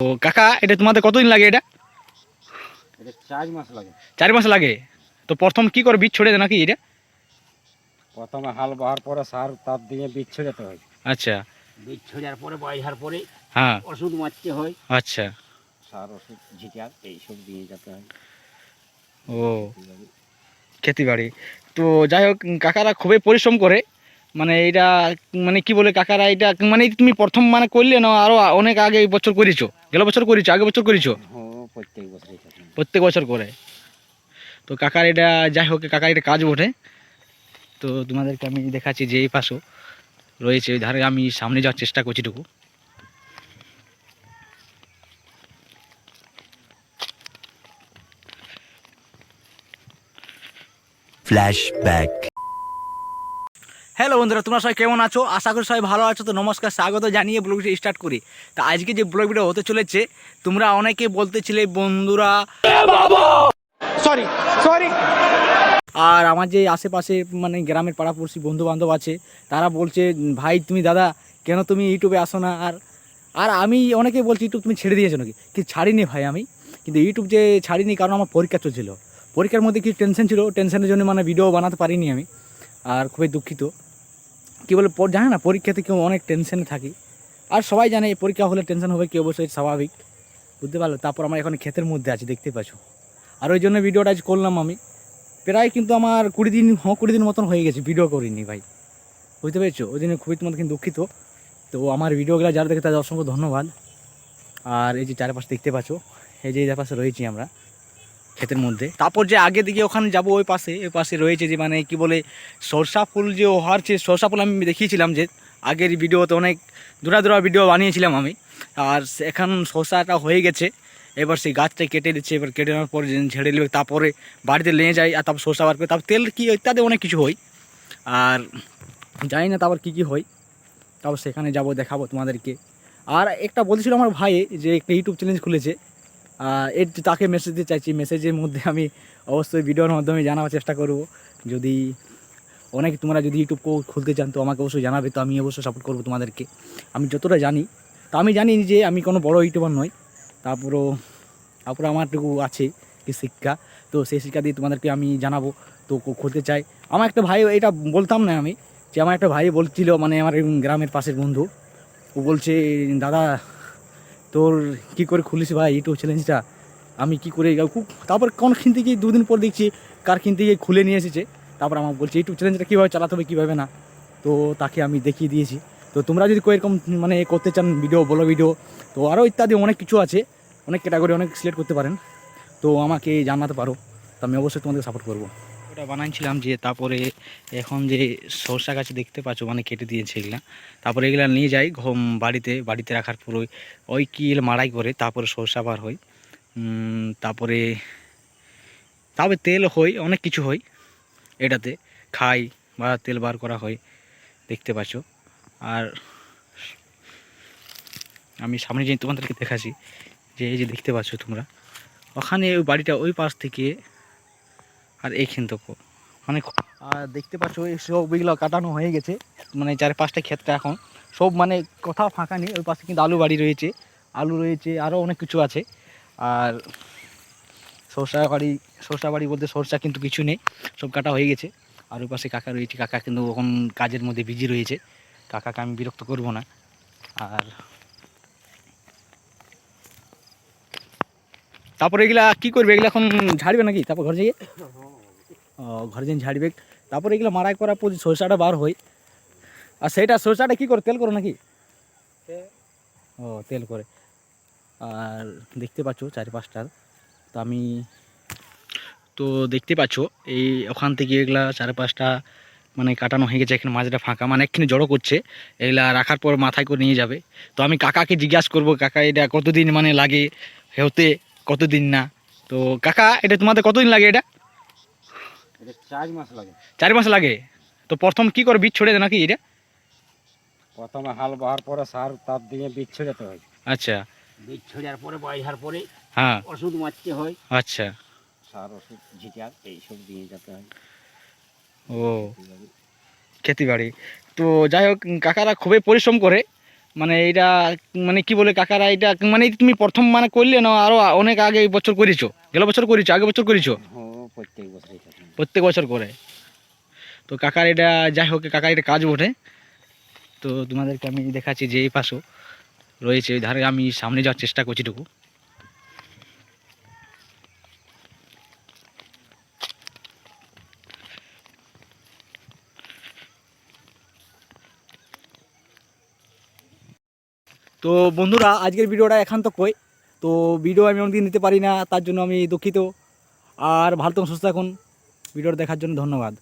তো কাকা এটা তোমাদের কতদিন লাগে এটা? এটা চার মাস লাগে। চার মাস লাগে? তো প্রথম কি করে বীজ ছড়ে নাকি এটা? প্রথমে হাল বাহার পরে সার তাপ দিয়ে বীজ ছড়াতে হয়। আচ্ছা। বীজ ছেড়ার পরে বাইহার পরে হ্যাঁ। ওষুধ মারতে হয়। আচ্ছা। সার ওষুধ ঝিটা এইসব দিয়ে যেতে হয়। ও খেতে বাড়ি তো যাই হোক কাকারা খুবই পরিশ্রম করে। মানে এটা মানে কি বলে কাকারা এটা মানে তুমি প্রথম মানে করলে না আরও অনেক আগে এই বছর করেছ? গেল বছর করেছ? আগে বছর করেছ? ও প্রত্যেক বছর করে। তো কাকার এটা যাই হোক কাকার এটা কাজ বটে। তো তোমাদেরকে আমি দেখাচ্ছি যে এই পাশেও রয়েছে ওই ধারে আমি সামনে যাওয়ার চেষ্টা করছি টুকু Flashback. হ্যালো বন্ধুরা তোমরা সবাই কেমন আছো? আশা করি সবাই ভালো আছো। তো নমস্কার স্বাগত জানিয়ে ব্লগটি স্টার্ট করি। তা আজকে যে ব্লগ ভিডিও হতে চলেছে তোমরা অনেকে বলতেছিলে বন্ধুরা সরি সরি আর আমার যে আশেপাশে মানে গ্রামের পাড়াপড়শি বন্ধু বান্ধব আছে তারা বলছে ভাই তুমি দাদা কেন তুমি ইউটিউবে আসো না? আর আর আমি অনেকে বলছি ইউটিউব তুমি ছেড়ে দিয়েছ নাকি? কি ছাড়িনি ভাই আমি। কিন্তু ইউটিউব যে ছাড়িনি কারণ আমার পরীক্ষা চলছিল। পরীক্ষার মধ্যে কিছু টেনশন ছিল? টেনশনের জন্য মানে ভিডিও বানাতে পারিনি আমি। আর খুবই দুঃখিত। কী বলে জানে না, পরীক্ষাতে কেউ অনেক টেনশনে থাকি। আর সবাই জানে এই পরীক্ষা হলে টেনশন হবে কি, অবশ্যই স্বাভাবিক। বুঝতে পারল? তারপর আমার এখন ক্ষেতের মধ্যে আছি, দেখতে পাচ্ছ। আর ওই জন্য ভিডিওটা আজ করলাম আমি। প্রায় কিন্তু আমার কুড়ি দিন, হ, কুড়ি দিন মতন হয়ে গেছে ভিডিও করিনি ভাই। বুঝতে পেরেছ? ওই জন্য খুবই তোমাদের কিন্তু দুঃখিত। তো আমার ভিডিওগুলো যারা দেখে তাদের অসংখ্য ধন্যবাদ। আর এই যে চারপাশে দেখতে পাচ্ছ, এই যে এই পাশে রয়েছি আমরা। ক্ষেতের মধ্যে। তারপর যে আগে দিকে ওখানে যাব ওই পাশে ওই পাশে রয়েছে যে মানে কি বলে, সরষা ফুল যে সে সরষা ফুল আমি দেখিয়েছিলাম যে আগের ভিডিওতে অনেক দূরা দূরা ভিডিও বানিয়েছিলাম আমি। আর এখন শসাটা হয়ে গেছে, এবার সেই গাছটা কেটে দিচ্ছে, এবার কেটে নেওয়ার পরে ঝেড়ে নেবে তারপরে বাড়িতে নিয়ে যাই, আর তারপর শসা বার করে, তারপর তেল কি ইত্যাদি অনেক কিছু হয়। আর জানি না তারপর কী কী হয়, তারপর সেখানে যাব, দেখাবো তোমাদেরকে। আর একটা বলছিল আমার ভাই যে একটা ইউটিউব চ্যানেল খুলেছে এর তাকে মেসেজ দিতে চাইছি। মেসেজের মধ্যে আমি অবশ্যই ভিডিওর মাধ্যমে জানার চেষ্টা করব। যদি অনেক তোমরা যদি ইউটিউব খুলতে চান, তো আমাকে অবশ্যই জানাবে। তো আমি অবশ্যই সাপোর্ট করব তোমাদেরকে। আমি যতটা জানি, তো আমি জানি যে আমি কোনো বড় ইউটিউবার নই। তারপরও তারপরে আমারটুকু আছে কি শিক্ষা। তো সেই শিক্ষা দিয়ে তোমাদেরকে আমি জানাব। তো খুলতে চাই। আমার একটা ভাই, এটা বলতাম না আমি, যে আমার একটা ভাই বলছিল মানে আমার গ্রামের পাশের বন্ধু। ও বলছে, দাদা তোর কি করে খুলিস ভাই? ইউটিউব চ্যালেঞ্জটা আমি কি করে খুব- তারপর কোন কোনখান থেকে দুদিন পর দেখছি কার কিন থেকে খুলে নিয়ে এসেছে। তারপর আমার বলছে ইউটিউব চ্যালেঞ্জটা কীভাবে চালাতে হবে, কীভাবে না? তো তাকে আমি দেখিয়ে দিয়েছি। তো তোমরা যদি এরকম মানে করতে চান ভিডিও বলো ভিডিও তো আরও ইত্যাদি অনেক কিছু আছে। অনেক ক্যাটাগরি অনেক সিলেক্ট করতে পারেন। তো আমাকে জানাতে পারো। তো আমি অবশ্যই তোমাদের সাপোর্ট করব। ওটা বানাইছিলাম যে তারপরে এখন যে সরষা গাছ দেখতে পাচ্ছ মানে কেটে দিয়েছে এগুলা। তারপরে এগুলা নিয়ে যাই ঘম বাড়িতে বাড়িতে রাখার পর ওই কিল মাড়াই করে তারপরে সরষা বার হয়। তারপরে তারপরে তেল হয়, অনেক কিছু হয় এটাতে। খাই বা তেল বার করা হয়, দেখতে পাচ্ছ। আর আমি সামনে যে তোমাদেরকে দেখাচ্ছি, যে এই যে দেখতে পাচ্ছ তোমরা, ওখানে ওই বাড়িটা ওই পাশ থেকে আর এইখান থেকে। মানে আর দেখতে পাচ্ছ, এই সব ওইগুলো কাটানো হয়ে গেছে। মানে চার পাঁচটা ক্ষেতটা এখন। সব মানে কোথাও ফাঁকা নেই, ওই পাশে কিন্তু আলু বাড়ি রয়েছে। আলু রয়েছে আরও অনেক কিছু আছে। আর সরষা বাড়ি সরষা বাড়ি বলতে সরষা কিন্তু কিছু নেই, সব কাটা হয়ে গেছে। আর ওই পাশে কাকা রয়েছে, কাকা কিন্তু এখন কাজের মধ্যে বিজি রয়েছে। কাকাকে আমি বিরক্ত করব না। আর তারপরে এগুলা কি করবে? এগুলা এখন ঝাড়বে নাকি? তারপর ঘরে যাইয়ে ঘরে যাই ঝাড়বে। তারপরে এগুলো মারাই করার পর সরষাটা বার হয়, আর সেইটা সরষাটা কি করে? তেল করো নাকি? ও, তেল করে। আর দেখতে পাচ্ছ চারি পাঁচটার তো আমি, তো দেখতে পাচ্ছ, এই ওখান থেকে এগুলা চার পাঁচটা মানে কাটানো হয়ে গেছে। এখানে মাঝটা ফাঁকা মানে একখানে জড়ো করছে। এগুলা রাখার পর মাথায় করে নিয়ে যাবে। তো আমি কাকাকে জিজ্ঞাসা করব, কাকা এটা কতদিন মানে লাগে, হতে? কতদিন না? তো কাকা এটা তোমাদের কতদিন লাগে এটা? চার মাস লাগে। চার মাস লাগে? তো প্রথম কি করে বীজ ছড়ে দেয় নাকি এটা? প্রথমে হাল বাহার পরে সার তাপ দিয়ে বীজ ছেড়াতে হয়। আচ্ছা। বীজ ছেড়ার পরে বাইহার পরে হ্যাঁ। ওষুধ মারতে হয়। আচ্ছা। সার ওষুধ ঝিটা এইসব দিয়ে যেতে হয়। ও খেতে বাড়ি তো যাই হোক কাকারা খুবই পরিশ্রম করে। মানে এইটা মানে কি বলে কাকারা এটা মানে তুমি প্রথম মানে করলে না আরও অনেক আগে এই বছর করেছ? গেল বছর করেছ আগে বছর করেছ? প্রত্যেক বছর করে। তো কাকার এটা যাই হোক কাকার এটা কাজ ওঠে তো তোমাদেরকে আমি দেখাচ্ছি যে এই পাশেও রয়েছে ওই ধারে আমি সামনে যাওয়ার চেষ্টা করছি টুকু তো বন্ধুরা, আজকের ভিডিওটা এখান তো কই। তো ভিডিও আমি অনেকদিন দিতে পারি না, তার জন্য আমি দুঃখিত। আর ভালো থাকুন, সুস্থ এখন ভিডিওটা দেখার জন্য ধন্যবাদ।